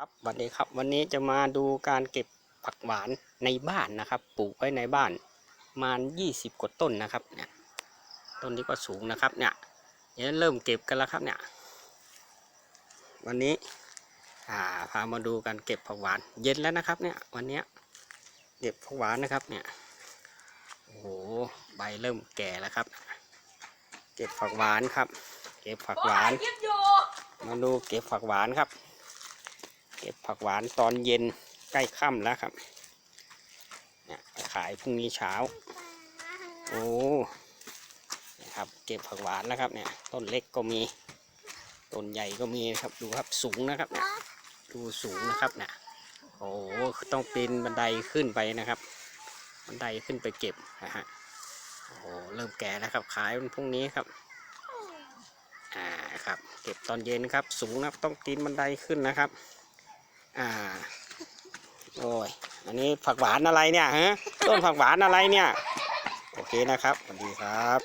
ครับสวัสดีครับวันนี้จะมาดูการเก็บผักหวานในบ้านนะครับ ปลูกไว้ในบ้านประมาณ20กว่าต้นนะครับเนี่ยต้นนี้ก็สูงนะครับเนี่ยเดี๋ยวเริ่มเก็บกันแล้วครับเนี่ยวันนี้อ่าพามาดูการเก็บผักหวานเย็นแล้วนะครับเนี่ยวันเนี้ยเก็บผักหวานนะครับเนี่ยโอ้โหใบเริ่มแก่แล้วครับ เก็บผักหวานครับ เก็บผักหวานคิดอยู่มาดูเก็บผักหวานครับเก็บผักหวานตอนเย็นใกล้ค่ำแล้วครับเนี่ยขายพรุ่งนี้เช้า โอ้นะครับเก็บผักหวานแล้วครับเนี่ยต้นเล็กก็มีต้นใหญ่ก็มีครับดูครับสูงนะครับเนี่ยดูสูงนะครับเนี่ยโอ้ต้องปีนบันไดขึ้นไปนะครับ บันไดขึ้นไปเก็บนะฮะโอ้เริ่มแก่แล้วครับ ขายวันพรุ่งนี้ครับอ่าครับ เก็บตอนเย็นครับ สูงนะครับต้องปีนบันไดขึ้นนะครับ อ่าโอ้ยอันนี้ผักหวานอะไรเนี่ยฮะต้นผักหวานอะไรเนี่ย โอเคนะครับสวัสดีครับ